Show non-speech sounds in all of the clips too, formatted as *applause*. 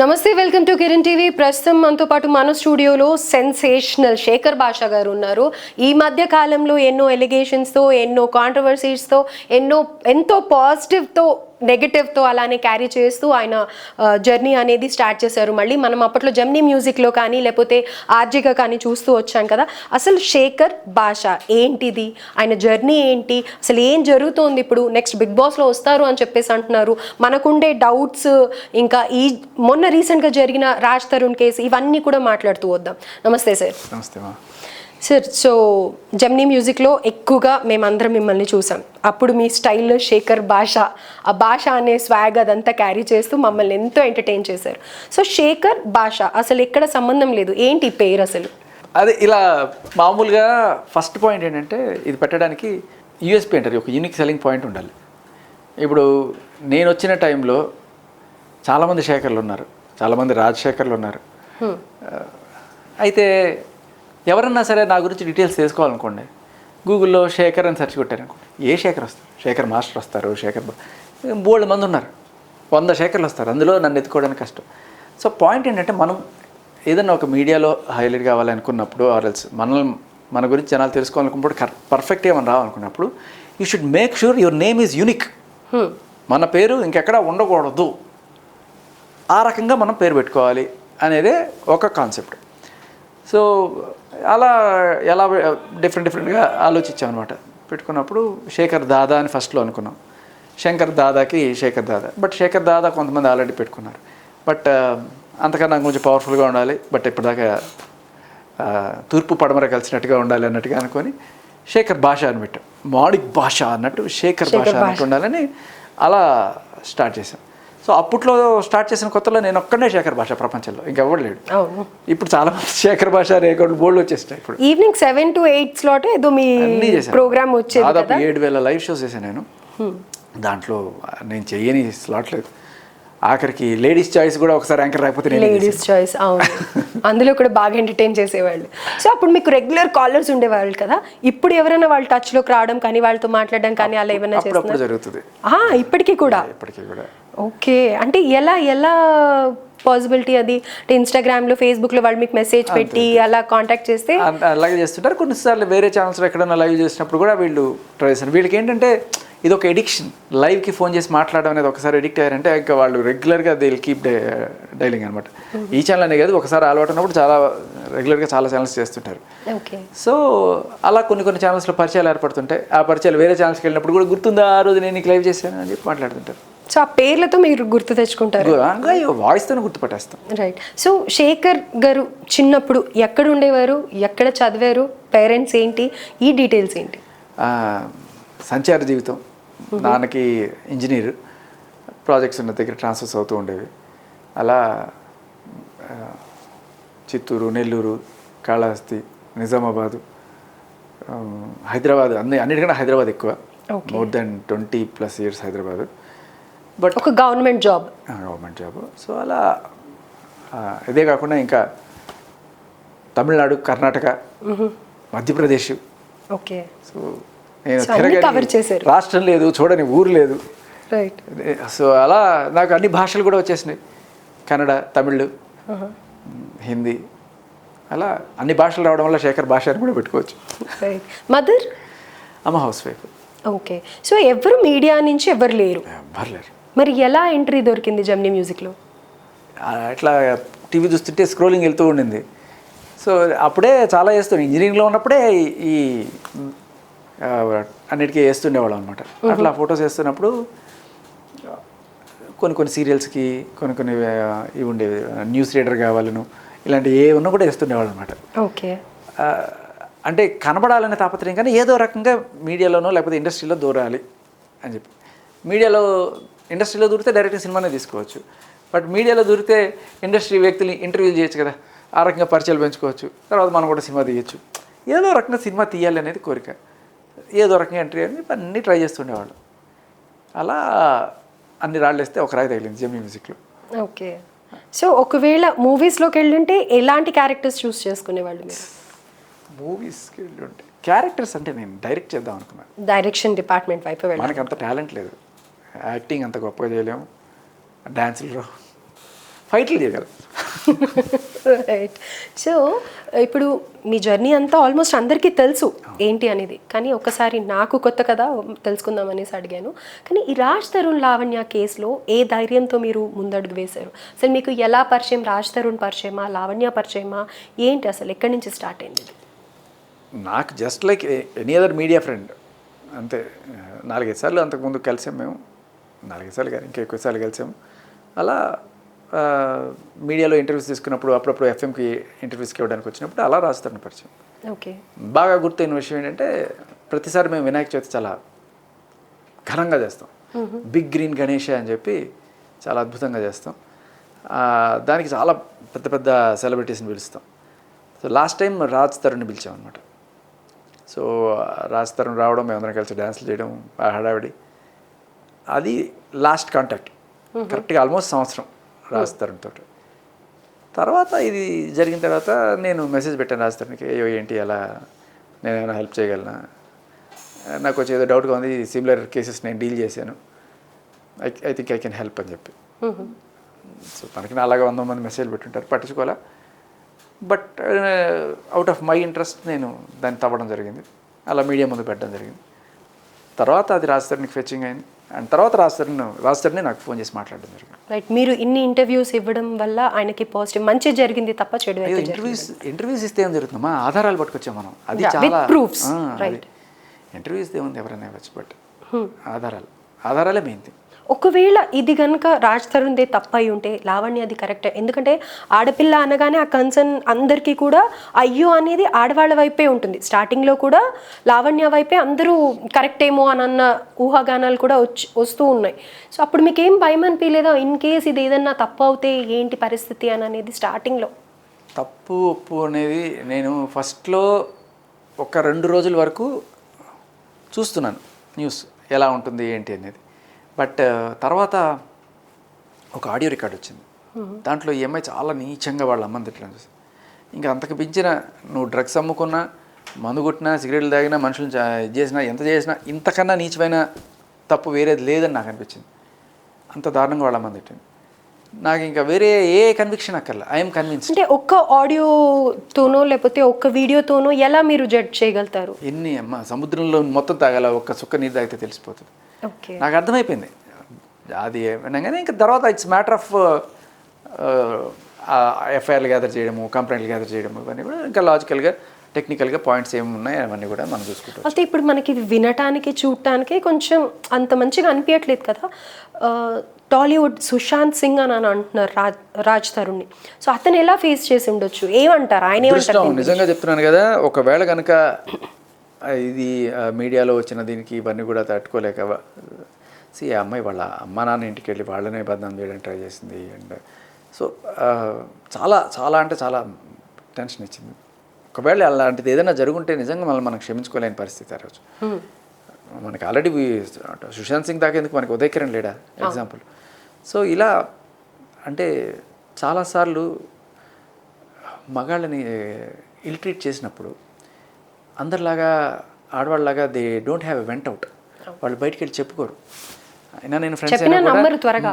నమస్తే welcome to Kiran TV. ప్రస్తుతం మనతో పాటు మన స్టూడియోలో సెన్సేషనల్ శేఖర్ బాషా గారు ఉన్నారు. ఈ మధ్య కాలంలో ఎన్నో ఎలిగేషన్స్తో ఎన్నో కాంట్రవర్సీస్తో ఎన్నో ఎంతో పాజిటివ్తో నెగటివ్తో అలానే క్యారీ చేస్తూ ఆయన జర్నీ అనేది స్టార్ట్ చేశారు. మళ్ళీ మనం అప్పట్లో జమ్నీ మ్యూజిక్లో కానీ లేకపోతే ఆర్జిగా కానీ చూస్తూ వచ్చాం కదా. అసలు శేఖర్ భాష ఏంటిది? ఆయన జర్నీ ఏంటి? అసలు ఏం జరుగుతోంది ఇప్పుడు? నెక్స్ట్ బిగ్ బాస్లో వస్తారు అని చెప్పేసి అంటున్నారు. మనకుండే డౌట్స్ ఇంకా ఈ మొన్న రీసెంట్గా జరిగిన రాజ్ తరుణ్ కేసు ఇవన్నీ కూడా మాట్లాడుతూ వద్దాం. నమస్తే సార్ నమస్తే సార్ సో జమ్నీ మ్యూజిక్లో ఎక్కువగా మేమందరం మిమ్మల్ని చూసాం. అప్పుడు మీ స్టైల్లో శేఖర్ భాష ఆ భాష అనే స్వాగ్ అదంతా క్యారీ చేస్తూ మమ్మల్ని ఎంతో ఎంటర్టైన్ చేశారు. సో శేఖర్ భాష అసలు ఎక్కడ సంబంధం లేదు. ఏంటి పేరు అసలు? అదే ఇలా మామూలుగా ఫస్ట్ పాయింట్ ఏంటంటే ఇది పెట్టడానికి యూఎస్పీ అంటారు. ఒక యూనిక్ సెల్లింగ్ పాయింట్ ఉండాలి. ఇప్పుడు నేను వచ్చిన టైంలో చాలామంది శేఖర్లు ఉన్నారు. చాలామంది రాజశేఖర్లు ఉన్నారు. అయితే ఎవరన్నా సరే నా గురించి డీటెయిల్స్ తెలుసుకోవాలనుకోండి. గూగుల్లో శేఖర్ అని సెర్చ్ కొట్టారనుకోండి. ఏ శేఖర్ వస్తారు? శేఖర్ మాస్టర్ వస్తారు శేఖర్ బోల్డ్ మంది ఉన్నారు. వంద శేఖర్లు వస్తారు. అందులో నన్ను ఎత్తుకోవడానికి కష్టం. సో పాయింట్ ఏంటంటే మనం ఏదన్నా ఒక మీడియాలో హైలైట్ కావాలనుకున్నప్పుడు ఆర్ఎల్స్ మనల్ని మన గురించి జనాలు తెలుసుకోవాలనుకున్నప్పుడు కర్ పర్ఫెక్ట్గా మనం రావాలనుకున్నప్పుడు you should make sure your name is unique. మన పేరు ఇంకెక్కడ ఉండకూడదు. ఆ రకంగా మనం పేరు పెట్టుకోవాలి అనేదే ఒక కాన్సెప్ట్ సో అలా ఎలా డిఫరెంట్ డిఫరెంట్గా ఆలోచించామన్నమాట. పెట్టుకున్నప్పుడు శేఖర్ దాదా అని ఫస్ట్లో అనుకున్నాం. శంకర్ దాదాకి శేఖర్ దాదా. బట్ శేఖర్ దాదా కొంతమంది ఆల్రెడీ పెట్టుకున్నారు. బట్ అంతకన్నా కొంచెం పవర్ఫుల్గా ఉండాలి. బట్ ఇప్పటిదాకా ఆ, తూర్పు పడమర కలిసినట్టుగా ఉండాలి అన్నట్టుగా అనుకొని శేఖర్ భాష అని పెట్టాం. మాడిక్ భాష అన్నట్టు శేఖర్ భాష శేఖర్ భాష. అన్నట్టు ఉండాలని అలా స్టార్ట్ చేశాం. సో అప్పట్లో స్టార్ట్ చేసిన కొత్తలో నేను ఒక్కనే శేఖర్ భాష ప్రపంచంలో ఇంకెవ్వడు లేడు. ఇప్పుడు చాలా మంది శేఖర్ భాష రేకౌంట్ బోర్డులు వచ్చేస్తాయి ఇప్పుడు. Evening seven to eight slot ఏదో మీ ప్రోగ్రామ్ వచ్చేది దాదాపు ఏడు వేల లైవ్ షోస్ చేశాను నేను. దాంట్లో నేను చెయ్యని స్లాట్ లేదు. ఆఖరికి లేడీస్ చాయిస్ కూడా ఒకసారి యాంకర్ రాకపోతే లేడీస్ చాయిస్ అవును. అందులో కూడా బాగా ఎంటర్టైన్ చేసేవాళ్ళు. సో అప్పుడు మీకు రెగ్యులర్ కాలర్స్ ఉండేవాళ్ళు కదా? ఇప్పుడు ఎవరైనా వాళ్ళ టచ్లోకి రావడం కానీ వాళ్ళతో మాట్లాడడం కానీ అలా ఏమైనా జరుగుతుంది. ఇప్పటికీ కూడా. ఇప్పటికీ కూడా. ఓకే. అంటే ఎలా ఎలా పాసిబిలిటీ అది? అంటే ఇన్స్టాగ్రామ్లో ఫేస్బుక్లో వాళ్ళు మీకు మెసేజ్ పెట్టి అలా కాంటాక్ట్ చేస్తే? అలాగే చేస్తుంటారు. కొన్నిసార్లు వేరే ఛానల్స్లో ఎక్కడైనా లైవ్ చేసినప్పుడు కూడా వీళ్ళు ట్రై చేస్తారు. వీళ్ళకి ఏంటంటే ఇది ఒక ఎడిక్షన్ లైవ్కి ఫోన్ చేసి మాట్లాడడం అనేది ఒకసారి ఎడిక్ట్ అయ్యారంటే ఇంకా వాళ్ళు రెగ్యులర్గా దే కీప్ డైలింగ్ అనమాట ఈ ఛానల్ అనే కాదు ఒకసారి అలవాటు ఉన్నప్పుడు చాలా రెగ్యులర్గా చాలా ఛానల్స్ చేస్తుంటారు. ఓకే. సో అలా కొన్ని కొన్ని ఛానల్స్లో పరిచయాలు ఏర్పడుతుంటాయి. ఆ పరిచయాలు వేరే ఛానల్స్కి వెళ్ళినప్పుడు కూడా గుర్తుందా ఆ రోజు నేను నీకు లైవ్ చేశాను అని చెప్పి మాట్లాడుతుంటారు. సో ఆ పేర్లతో మీరు గుర్తు తెచ్చుకుంటారు. వాయిస్తోనే గుర్తుపట్టేస్తాం. రైట్ సో శేఖర్ గారు చిన్నప్పుడు ఎక్కడ ఉండేవారు? ఎక్కడ చదివారు? పేరెంట్స్ ఏంటి? ఈ డీటెయిల్స్ ఏంటి? సంచార జీవితం. నాన్నకి ఇంజనీర్. ప్రాజెక్ట్స్ ఉన్న దగ్గర ట్రాన్స్ఫర్స్ అవుతూ ఉండేవి. అలా చిత్తూరు నెల్లూరు కాళహస్తి నిజామాబాదు హైదరాబాద్ అన్ని అన్నిటికన్నా హైదరాబాద్ ఎక్కువ. More than twenty plus years Hyderabad. But ఒక government job. Government job. So అలా ఇదే కాకుండా ఇంకా తమిళనాడు కర్ణాటక మధ్యప్రదేశ్. ఓకే. సో నేను. రాష్ట్రం లేదు చూడని ఊరు లేదు. రైట్ సో అలా నాకు అన్ని భాషలు కూడా వచ్చేసినాయి. కన్నడ తమిళ్ హిందీ. అలా అన్ని భాషలు రావడం వల్ల శేఖర్ భాష అని కూడా పెట్టుకోవచ్చు. రైట్ మదర్ అమ్మ హౌస్ వైఫ్ ఓకే సో ఎవరు మీడియా నుంచి ఎవరు లేరు? పర్లేరు మరి ఎలా ఎంట్రీ దొరికింది జమ్నీ మ్యూజిక్లో అట్లా టీవీ చూస్తుంటే స్క్రోలింగ్ వెళ్తూ ఉండింది. సో అప్పుడే చాలా చేస్తుండే. ఇంజనీరింగ్లో ఉన్నప్పుడే ఈ- అన్నిటికీ వేస్తుండేవాళ్ళం అనమాట అట్లా ఫొటోస్ వేస్తున్నప్పుడు కొన్ని కొన్ని సీరియల్స్కి కొన్ని కొన్ని ఇవి ఉండేవి. న్యూస్ రీడర్ కావాలను ఇలాంటి ఏ ఉన్నా కూడా వేస్తుండేవాళ్ళు అనమాట ఓకే. అంటే కనబడాలనే తాపత్రయం కానీ ఏదో రకంగా మీడియాలోనో లేకపోతే ఇండస్ట్రీలో దూరాలి అని చెప్పి. మీడియాలో ఇండస్ట్రీలో దూరితే డైరెక్ట్ సినిమానే తీసుకోవచ్చు. బట్ మీడియాలో దూరితే ఇండస్ట్రీ వ్యక్తుల్ని ఇంటర్వ్యూ చేయొచ్చు కదా ఆ రకంగా పరిచయాలు పెంచుకోవచ్చు. తర్వాత మనం కూడా సినిమా తీయచ్చు. ఏదో రకంగా సినిమా తీయాలి అనేది కోరిక. ఏదో రకంగా ఎంట్రీ అని అన్నీ ట్రై చేస్తుండేవాళ్ళు. అలా అన్ని రాళ్ళు వేస్తే ఒక రాయి తగిలింది జెమ్నీ మ్యూజిక్లో. ఓకే. సో ఒకవేళ మూవీస్లోకి వెళ్ళుంటే ఎలాంటి క్యారెక్టర్స్ చూస్ చేసుకునేవాళ్ళు మీరు? మూవీస్కి వెళ్ళి ఉంటే క్యారెక్టర్స్ అంటే నేను డైరెక్ట్ చేద్దాం అనుకున్నాను. డైరెక్షన్ డిపార్ట్మెంట్ వైపు మనకి అంత టాలెంట్ లేదు. యాక్టింగ్ అంత గొప్పగా చేయలేము. డ్యాన్సులు రావు. ఫైట్లు చేయగలం. రైట్ సో ఇప్పుడు మీ జర్నీ అంతా ఆల్మోస్ట్ అందరికీ తెలుసు ఏంటి అనేది. కానీ ఒక్కసారి నాకు కొత్త కదా తెలుసుకుందాం అనేసి అడిగాను. కానీ ఈ రాజ్ తరుణ్ లావణ్య కేసులో ఏ ధైర్యంతో మీరు ముందడుగు వేశారు? అసలు మీకు ఎలా పరిచయం? రాజ్ తరుణ్ పరిచయమా? లావణ్య పరిచయమా? ఏంటి అసలు? ఎక్కడి నుంచి స్టార్ట్ అయింది? నాకు just like any other media friend అంతే. నాలుగైదు సార్లు అంతకుముందు కలిసాం మేము. నాలుగైదు సార్లు కానీ ఇంకా ఎక్కువ సార్లు కలిసాము. అలా మీడియాలో ఇంటర్వ్యూస్ తీసుకున్నప్పుడు అప్పుడప్పుడు ఎఫ్ఎంకి ఇంటర్వ్యూస్కి ఇవ్వడానికి వచ్చినప్పుడు అలా రాస్తాను పరిచయం. ఓకే. బాగా గుర్తయిన విషయం ఏంటంటే ప్రతిసారి మేము వినాయక చవితి చాలా ఘనంగా చేస్తాం. బిగ్ గ్రీన్ గణేష అని చెప్పి చాలా అద్భుతంగా చేస్తాం. దానికి చాలా పెద్ద పెద్ద సెలబ్రిటీస్ని పిలుస్తాం. సో లాస్ట్ టైం రాజ్ తరుణ్ని పిలిచాం అనమాట సో రాజ్ తరుణ్ రావడం మేమందరం కలిసి డ్యాన్స్లు చేయడం హడావిడి. అది లాస్ట్ కాంటాక్ట్ కరెక్ట్గా ఆల్మోస్ట్ సంవత్సరం రాజ్ తరుణ్ తోటి. తర్వాత ఇది జరిగిన తర్వాత నేను మెసేజ్ పెట్టాను రాజ్ తరుణ్కి అయ్యో ఏంటి అలా? నేను ఏమైనా హెల్ప్ చేయగలనా? నాకు వచ్చి ఏదో డౌట్గా ఉంది సిమిలర్ కేసెస్ నేను డీల్ చేశాను. I I think I can help అని చెప్పి. సో తనకి నా అలాగే వంద మంది మెసేజ్ పెట్టుంటారు పట్టించుకోవాలా? But out of my interest నేను దాన్ని తవ్వడం జరిగింది. అలా మీడియా ముందు పెట్టడం జరిగింది. తర్వాత అది రాజధానికి ఫెచ్చింగ్ అయింది. అండ్ తర్వాత రాజధాని రాజధాని నాకు ఫోన్ చేసి మాట్లాడడం జరిగింది. రైట్ మీరు ఇన్ని ఇంటర్వ్యూస్ ఇవ్వడం వల్ల ఆయనకి పాజిటివ్ మంచి జరిగింది తప్ప చెడు ఇంటర్వ్యూస్ ఇంటర్వ్యూస్ ఇస్తే ఏం జరుగుతుందమ్మా? ఆధారాలు పట్టుకొచ్చాం మనం. అది చాలా proofs, right. ఇంటర్వ్యూస్ ఏముంది ఎవరైనా ఇవ్వచ్చు బట్ ఆధారాలు. ఆధారాలే మెయిన్ థింగ్ ఒకవేళ ఇది కనుక రాజ్ తరుణ్దే తప్పు అయి ఉంటే లావణ్య అది కరెక్ట్. ఎందుకంటే ఆడపిల్ల అనగానే ఆ కన్సర్న్ అందరికీ కూడా అయ్యో అనేది ఆడవాళ్ళ వైపే ఉంటుంది. స్టార్టింగ్లో కూడా లావణ్య వైపే అందరూ కరెక్ట్ ఏమో అని అన్న ఊహాగానాలు కూడా వచ్చి వస్తూ ఉన్నాయి. సో అప్పుడు మీకు ఏం భయం అనిపించలేదా ఇన్ కేస్ ఇది ఏదన్నా తప్పు అవుతే ఏంటి పరిస్థితి అని అనేది స్టార్టింగ్లో. తప్పు ఒప్పు అనేది నేను ఫస్ట్లో ఒక రెండు రోజుల వరకు చూస్తున్నాను. న్యూస్ ఎలా ఉంటుంది ఏంటి అనేది. బట్ తర్వాత ఒక ఆడియో రికార్డ్ వచ్చింది. దాంట్లో ఈ అమ్మాయి చాలా నీచంగా వాళ్ళ అమ్మని తిట్టడం చూసి. ఇంకా అంతకు మించిన నువ్వు డ్రగ్స్ అమ్ముకున్నా మందు కొట్టినా సిగరెట్లు తాగినా మనుషులు చేసినా ఎంత చేసినా ఇంతకన్నా నీచమైన తప్పు వేరేది లేదని నాకు అనిపించింది. అంత దారుణంగా వాళ్ళ అమ్మని తిట్టింది. నాకు ఇంకా వేరే ఏ కన్విక్షన్ అక్కర్లే. ఐఎమ్ కన్విన్స్ అంటే ఒక్క ఆడియోతోనో లేకపోతే ఒక్క వీడియోతోనో ఎలా మీరు జడ్జ్ చేయగలుగుతారు? ఎన్ని అమ్మ సముద్రంలో మొత్తం తాగాల ఒక్క సుక్క నీరు తాగితే తెలిసిపోతుంది. నాకు అర్థమైపోయింది. అది అనగానే ఇంకా తర్వాత ఇట్స్ మ్యాటర్ ఆఫ్ ఎఫ్ఐఆర్లు గ్యాదర్ చేయడము కంప్లైంట్లు గ్యాదర్ చేయడము ఇవన్నీ కూడా ఇంకా లాజికల్గా టెక్నికల్గా పాయింట్స్ ఏమి ఉన్నాయి అవన్నీ కూడా మనం చూసుకుంటాం అయితే ఇప్పుడు మనకి ఇది వినటానికి చూడటానికి కొంచెం అంత మంచిగా అనిపించట్లేదు కదా. టాలీవుడ్ సుశాంత్ సింగ్ అని అని అంటున్నారు రాజ్ రాజ్ తరుణ్ని. సో అతను ఎలా ఫేస్ చేసి ఉండొచ్చు? ఏమంటారు? ఆయన ఏమంటారు నిజంగా చెప్తున్నాను కదా ఒకవేళ కనుక ఇది మీడియాలో వచ్చిన దీనికి ఇవన్నీ కూడా తట్టుకోలేక సి ఆ అమ్మాయి వాళ్ళ అమ్మ నాన్న ఇంటికి వెళ్ళి వాళ్ళనే బదనాం చేయడానికి ట్రై చేసింది. అండ్ సో చాలా చాలా అంటే చాలా టెన్షన్ ఇచ్చింది. ఒకవేళ అలాంటిది ఏదైనా జరుగుంటే నిజంగా మళ్ళీ మనం క్షమించుకోలేని పరిస్థితి ఆ రోజు. మనకి ఆల్రెడీ సుశాంత్ సింగ్ దాకా ఎందుకు మనకి ఉదయ్ కిరణ్ లేడా? ఎగ్జాంపుల్. సో ఇలా అంటే చాలాసార్లు మగాళ్ళని ఇల్ ట్రీట్ చేసినప్పుడు అందరిలాగా ఆడవాళ్ళలాగా they don't have a vent out. వాళ్ళు బయటికి వెళ్ళి చెప్పుకోరు. అయినా నేను ఫ్రెండ్స్ త్వరగా.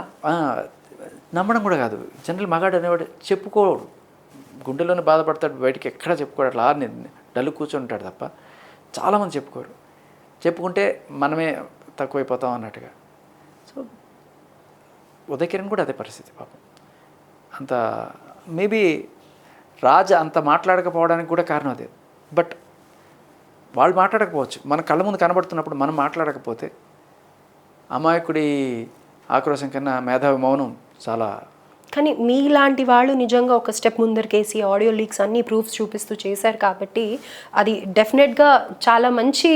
నమ్మడం కూడా కాదు. జనరల్ మగాడు అనేవాడు చెప్పుకోడు. గుండెలోనే బాధపడతాడు బయటికి ఎక్కడ చెప్పుకోడు. అట్లా ఆర్ని డల్లు కూర్చొని ఉంటాడు తప్ప చాలామంది చెప్పుకోరు. చెప్పుకుంటే మనమే తక్కువైపోతాం అన్నట్టుగా. సో ఉదయ్ కిరణ్ కూడా అదే పరిస్థితి పాపం. అంత మేబీ రాజ అంత మాట్లాడకపోవడానికి కూడా కారణం అదే. బట్ వాళ్ళు మాట్లాడకపోవచ్చు. మన కళ్ళ ముందు కనబడుతున్నప్పుడు మనం మాట్లాడకపోతే అమాయకుడి ఆక్రోశం కన్నా మేధావి మౌనం చాలా కానీ మీలాంటి వాళ్ళు నిజంగా ఒక స్టెప్ ముందరికేసి ఆడియో లీక్స్ అన్ని ప్రూఫ్స్ చూపిస్తూ చేశారు కాబట్టి అది డెఫినెట్గా చాలా మంచి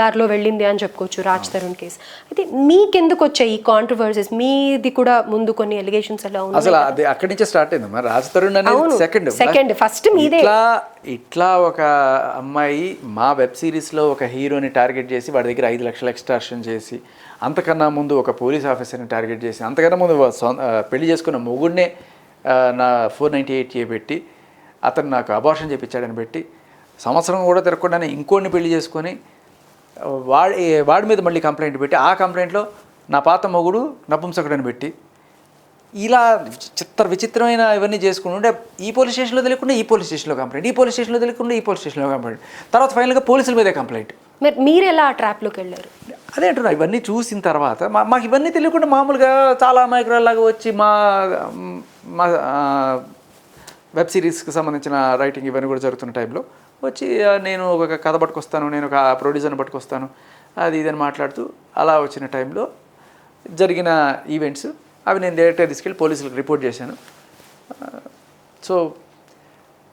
దారిలో వెళ్ళింది అని చెప్పుకోవచ్చు రాజ్ తరుణ్ కేసు. అయితే మీకెందుకు వచ్చాయి ఈ కాంట్రవర్సీస్ మీది కూడా ముందు కొన్ని ఎలిగేషన్స్ ఎలా ఉన్నాయి? అసలు అది అక్కడి నుంచే స్టార్ట్ అయింది. Raj Tarun. Second Second. First మీదే. ఇట్లా ఒక అమ్మాయి మా వెబ్ సిరీస్లో ఒక హీరోని టార్గెట్ చేసి వాడి దగ్గర ఐదు లక్షలు ఎక్స్ట్రాక్షన్ చేసి అంతకన్నా ముందు ఒక పోలీస్ ఆఫీసర్ని టార్గెట్ చేసి అంతకన్నా ముందు పెళ్ళి చేసుకున్న మొగుడినే నా ఫోర్ నైంటీ ఎయిట్ పెట్టి అతను నాకు అబార్షన్ చేయించాడని పెట్టి సంవత్సరం కూడా తిరగకుండానే ఇంకోడిని పెళ్ళి చేసుకొని వాడి వాడి మీద మళ్ళీ కంప్లైంట్ పెట్టి ఆ కంప్లైంట్లో నా పాత మొగుడు నపుంసకుడని పెట్టి ఇలా చిత్ర విచిత్రమైన ఇవన్నీ చేసుకుని ఉంటే ఈ పోలీస్ స్టేషన్లో తెలియకుండా ఈ పోలీస్ స్టేషన్లో కంప్లైంట్ ఈ పోలీస్ స్టేషన్లో తెలియకుండా ఈ పోలీస్ స్టేషన్లో కంప్లైంట్. తర్వాత ఫైనల్గా పోలీసుల మీదే కంప్లైంట్. మరి మీరు ఎలా ఆ ట్రాప్లోకి వెళ్ళారు? అదే అంటున్నా ఇవన్నీ చూసిన తర్వాత మా మాకు ఇవన్నీ తెలియకుండా మామూలుగా చాలా అమాయకురాల్లాగా వచ్చి మా మా వెబ్ సిరీస్కి సంబంధించిన రైటింగ్ ఇవన్నీ కూడా జరుగుతున్న టైంలో వచ్చి నేను ఒక కథ పట్టుకొస్తాను నేను ఒక ప్రొడ్యూసర్ని పట్టుకొస్తాను అది ఇదని మాట్లాడుతూ అలా వచ్చిన టైంలో జరిగిన ఈవెంట్స్ అవి నేను డైరెక్ట్గా తీసుకెళ్ళి పోలీసులకు రిపోర్ట్ చేశాను. సో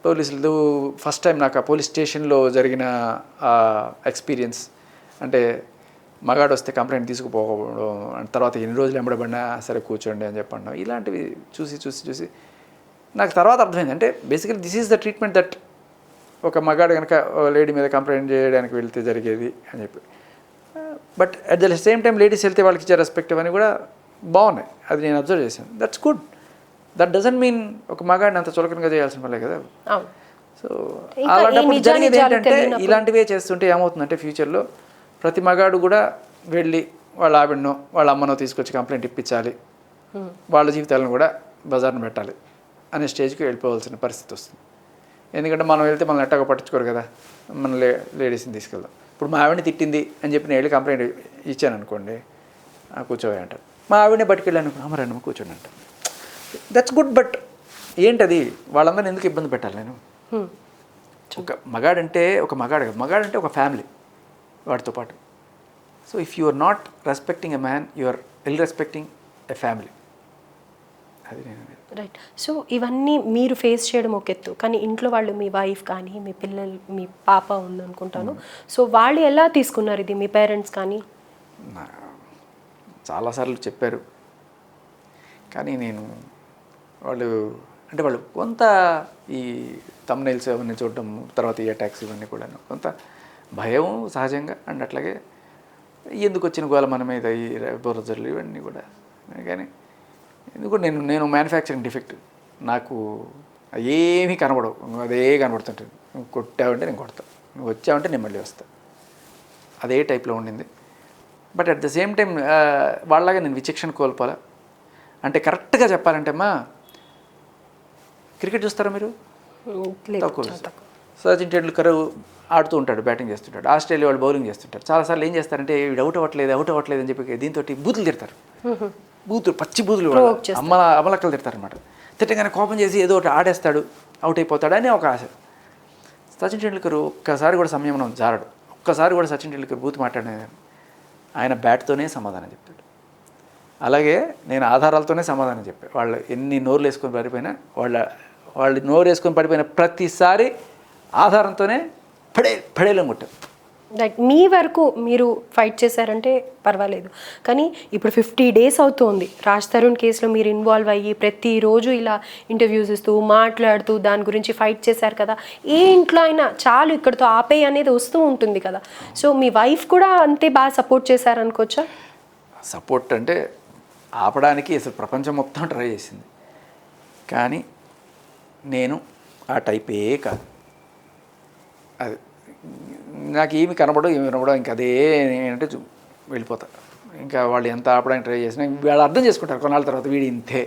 పోలీసులు ఫస్ట్ టైం నాకు ఆ పోలీస్ స్టేషన్లో జరిగిన ఎక్స్పీరియన్స్ అంటే మగాడు వస్తే కంప్లైంట్ తీసుకుపోకపోవడం అండ్ తర్వాత ఎన్ని రోజులు ఎంబడబడినా సరే కూర్చోండి అని చెప్పండి ఇలాంటివి చూసి చూసి చూసి నాకు తర్వాత అర్థమైంది. అంటే basically this is the treatment that ఒక మగాడు కనుక లేడీ మీద కంప్లైంట్ చేయడానికి వెళ్తే జరిగేది అని చెప్పి. But at the same time ladies వెళ్తే వాళ్ళకి ఇచ్చే రెస్పెక్ట్ అని కూడా బాగున్నాయి. అది నేను అబ్జర్వ్ చేశాను. That's good that doesn't mean ఒక మగాడిని అంత చులకనగా చేయాల్సిన పనులే కదా. సో అలాంటప్పుడు జరిగేది ఏంటంటే ఇలాంటివే చేస్తుంటే ఏమవుతుందంటే ఫ్యూచర్లో ప్రతి మగాడు కూడా వెళ్ళి వాళ్ళ ఆవిడనో వాళ్ళ అమ్మనో తీసుకొచ్చి కంప్లైంట్ ఇప్పించాలి. వాళ్ళ జీవితాలను కూడా బజార్ను పెట్టాలి అనే స్టేజ్కి వెళ్ళిపోవాల్సిన పరిస్థితి వస్తుంది. ఎందుకంటే మనం వెళ్తే మనం ఎట్టగా పట్టించుకోరు కదా. మన లే లేడీస్ని తీసుకెళ్దాం. ఇప్పుడు మా ఆవిడని తిట్టింది అని చెప్పి నేను వెళ్ళి కంప్లైంట్ ఇచ్చాను అనుకోండి "ఆ, కూర్చోవే అంటారు. మా ఆవిడనే పట్టుకెళ్ళాను. అమ్మరండి కూర్చోండి అంటారు దట్స్ గుడ్ బట్ ఏంటది? వాళ్ళందరిని ఎందుకు ఇబ్బంది పెట్టాలి నేను. ఒక మగాడంటే ఒక మగాడు కాదు. మగాడంటే ఒక ఫ్యామిలీ వాడితో పాటు. So if you are not respecting a man you are ill respecting a family అది నేను. రైట్ సో ఇవన్నీ మీరు ఫేస్ చేయడం ఒక ఎత్తు. కానీ ఇంట్లో వాళ్ళు మీ వైఫ్ కానీ మీ పిల్లలు మీ పాప ఉందనుకుంటాను. సో వాళ్ళు ఎలా తీసుకున్నారు ఇది? మీ పేరెంట్స్ కానీ? చాలాసార్లు చెప్పారు. కానీ నేను వాళ్ళు అంటే వాళ్ళు కొంత ఈ తమ్నైల్స్ అవన్నీ చూడడం తర్వాత ఈ అటాక్స్ ఇవన్నీ కూడా కొంత భయం సహజంగా అండ్ అట్లాగే ఎందుకు వచ్చిన గోల మన మీద ఈ బురజలు ఇవన్నీ కూడా. కానీ ఎందుకు నేను నేను మ్యానుఫ్యాక్చరింగ్ డిఫెక్ట్ నాకు ఏమీ కనబడవు. నువ్వు అదే కనబడుతుంటుంది. నువ్వు కొట్టావంటే నేను కొడతా. నువ్వు వచ్చావంటే నేను మళ్ళీ వస్తా. అదే టైప్లో ఉండింది. But at the same time వాళ్ళలాగా నేను విచక్షణ కోల్పోలే. అంటే కరెక్ట్గా చెప్పాలంటే అమ్మా క్రికెట్ చూస్తారా మీరు? తక్కువ. సచిన్ టెండూల్కర్ ఆడుతూ ఉంటాడు బ్యాటింగ్ చేస్తుంటాడు. ఆస్ట్రేలియా వాళ్ళు బౌలింగ్ చేస్తుంటారు. చాలాసార్లు ఏం చేస్తారంటే వీడు అవుట్ అవ్వట్లేదు అవుట్ అవ్వట్లేదు అని చెప్పి దీంతో బూతులు తిడతారు. బూతులు పచ్చి బూతులు. అమ్మల అమలక్కలు తిడతారు అనమాట తిట్టగానే కోపం చేసి ఏదో ఒకటి ఆడేస్తాడు అవుట్ అయిపోతాడు అని ఒక ఆశ. సచిన్ టెండూల్కర్ ఒక్కసారి కూడా సంయమనం జారడు. ఒక్కసారి కూడా సచిన్ టెండూల్కర్ బూత్ మాట్లాడలేదు. ఆయన బ్యాట్తోనే సమాధానం చెప్తాడు. అలాగే నేను ఆధారాలతోనే సమాధానం చెప్పాను వాళ్ళు ఎన్ని నోర్లు వేసుకొని పడిపోయినా వాళ్ళ వాళ్ళు నోరు వేసుకొని పడిపోయిన ప్రతిసారి ఆధారంతోనే పడే పడేలం కొట్టారు. లైక్ మీ వరకు మీరు ఫైట్ చేశారంటే పర్వాలేదు. కానీ ఇప్పుడు ఫిఫ్టీ డేస్ అవుతోంది. రాజ్ తరుణ్ కేసులో మీరు ఇన్వాల్వ్ అయ్యి ప్రతిరోజు ఇలా ఇంటర్వ్యూస్ ఇస్తూ మాట్లాడుతూ దాని గురించి ఫైట్ చేశారు కదా. ఏ ఇంట్లో అయినా చాలు ఇక్కడితో ఆపే అనేది వస్తూ ఉంటుంది కదా. సో మీ వైఫ్ కూడా అంతే బాగా సపోర్ట్ చేశారనుకోవచ్చా సపోర్ట్ అంటే ఆపడానికి అసలు ప్రపంచం మొత్తం ట్రై చేసింది. కానీ నేను ఆ టైపే కాదు. అది నాకు ఏమి కనబడవు ఏమి కనబడవు ఇంకా అదే ఏంటంటే వెళ్ళిపోతా. ఇంకా వాళ్ళు ఎంత ఆపడానికి ట్రై చేసినా వాళ్ళు అర్థం చేసుకుంటారు కొన్నాళ్ళ తర్వాత వీడి ఇంతే.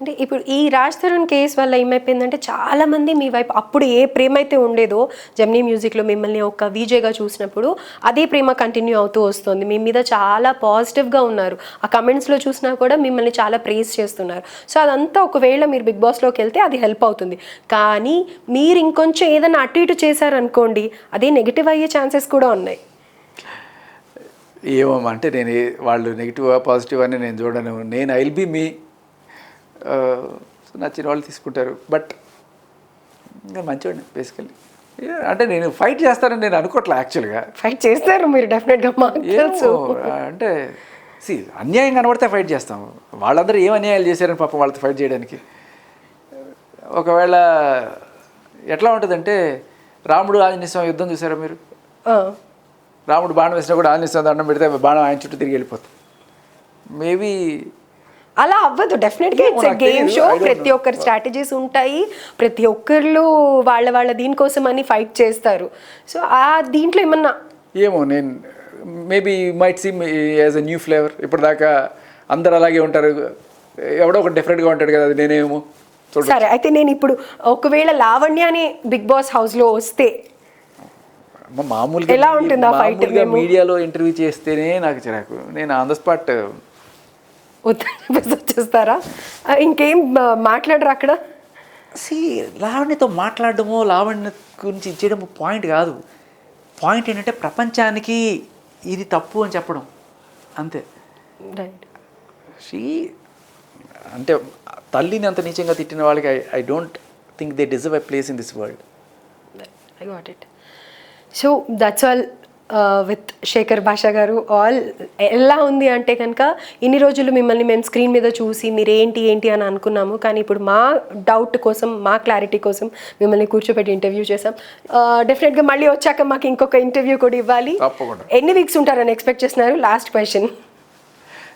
అంటే ఇప్పుడు ఈ రాజ్ తరుణ్ కేసు వల్ల ఏమైపోయిందంటే చాలామంది మీ వైపు అప్పుడు ఏ ప్రేమ అయితే ఉండేదో జమ్నీ మ్యూజిక్లో మిమ్మల్ని ఒక వీజేగా చూసినప్పుడు అదే ప్రేమ కంటిన్యూ అవుతూ వస్తుంది. మీ మీద చాలా పాజిటివ్గా ఉన్నారు. ఆ కమెంట్స్లో చూసినా కూడా మిమ్మల్ని చాలా ప్రేస్ చేస్తున్నారు. సో అదంతా ఒకవేళ మీరు బిగ్ బాస్లోకి వెళ్తే అది హెల్ప్ అవుతుంది. కానీ మీరు ఇంకొంచెం ఏదైనా అటు ఇటు చేశారనుకోండి అదే నెగిటివ్ అయ్యే ఛాన్సెస్ కూడా ఉన్నాయి. ఏమో అంటే నేను వాళ్ళు నెగిటివ్ పాజిటివ్ అని నేను చూడను. నేను ఐల్ బి మీ నచ్చిన వాళ్ళు తీసుకుంటారు. బట్ ఇంకా మంచివాడిని బేసికల్లీ అంటే నేను ఫైట్ చేస్తానని నేను అనుకోవట్లే యాక్చువల్గా ఫైట్ చేస్తారు మీరు డెఫినెట్గా అంటే సి అన్యాయం కనబడితే ఫైట్ చేస్తాం. వాళ్ళందరూ ఏం అన్యాయాలు చేశారని పాపం వాళ్ళతో ఫైట్ చేయడానికి. ఒకవేళ ఎట్లా ఉంటుందంటే రాముడు ఆంజనేయ స్వామి యుద్ధం చూసారా మీరు? రాముడు బాణం వేసినా కూడా ఆంజనేయ స్వామి దండం పెడితే బాణం ఆయన చుట్టూ తిరిగి వెళ్ళిపోతుంది మేబీ అలా అవ్వదు. డెఫినెట్గా ఇట్స్ గేమ్. షో ప్రతి. ఒక్కరి స్ట్రాటజీస్ ఉంటాయి. ప్రతి ఒక్కళ్ళు వాళ్ళ వాళ్ళ దీనికోసం అని ఫైట్ చేస్తారు. సో ఆ దీంట్లో ఏమన్నా ఏమో నేను maybe might seem as a new flavour ఇప్పటిదాకా అందరు అలాగే ఉంటారు. ఎవడో ఒక డిఫరెంట్గా ఉంటాడు కదా అది నేనేమో. సరే అయితే నేను ఇప్పుడు ఒకవేళ లావణ్యని బిగ్ బాస్ హౌస్లో వస్తే మామూలుగా ఎలా ఉంటుంది? మీడియాలో ఇంటర్వ్యూ చేస్తేనే నాకు చిరాకు. నేను ఆన్ ద స్పాట్ వద్దని చెప్పేసి *laughs* వచ్చేస్తారా ఇంకేం మాట్లాడరు అక్కడ? సి లావణ్యతో మాట్లాడడమో లావణ్య గురించి ఇచ్చేయడం పాయింట్ కాదు. పాయింట్ ఏంటంటే ప్రపంచానికి ఇది తప్పు అని చెప్పడం. అంతే. రైట్. షీ అంటే తల్లిని అంత నీచంగా తిట్టిన వాళ్ళకి I I don't think they deserve a place in this world. I got it. So that's all with Shekhar Basha గారు ఆల్ ఎలా ఉంది అంటే కనుక ఇన్ని రోజులు మిమ్మల్ని మేము స్క్రీన్ మీద చూసి మీరు ఏంటి ఏంటి అని అనుకున్నాము. కానీ ఇప్పుడు మా డౌట్ కోసం మా క్లారిటీ కోసం మిమ్మల్ని కూర్చోబెట్టి ఇంటర్వ్యూ చేసాం డెఫినెట్గా మళ్ళీ వచ్చాక మాకు ఇంకొక ఇంటర్వ్యూ కూడా ఇవ్వాలి. ఎన్ని వీక్స్ ఉంటారని ఎక్స్పెక్ట్ చేస్తున్నారు? లాస్ట్ క్వశ్చన్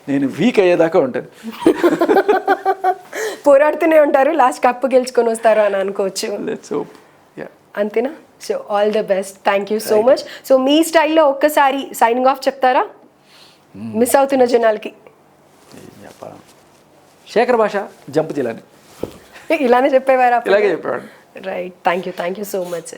నేను వీక్ అయ్యేదాకా ఉంటాను. *laughs* పోరాడుతూనే ఉంటారు లాస్ట్ కప్పు గెలుచుకొని వస్తారు అని అనుకోవచ్చు. అంతేనా? So all the best thank you so much so మీ స్టైల్లో ఒక్కసారి సైనింగ్ ఆఫ్ చెప్తారా? మిస్ అవుతున్న జనాలకి. శేఖర్ భాష జంప్ జిల్లాని ఇలానే చెప్పేవారా ఇలాగే చెప్పేవాడు. Right thank you thank you so much.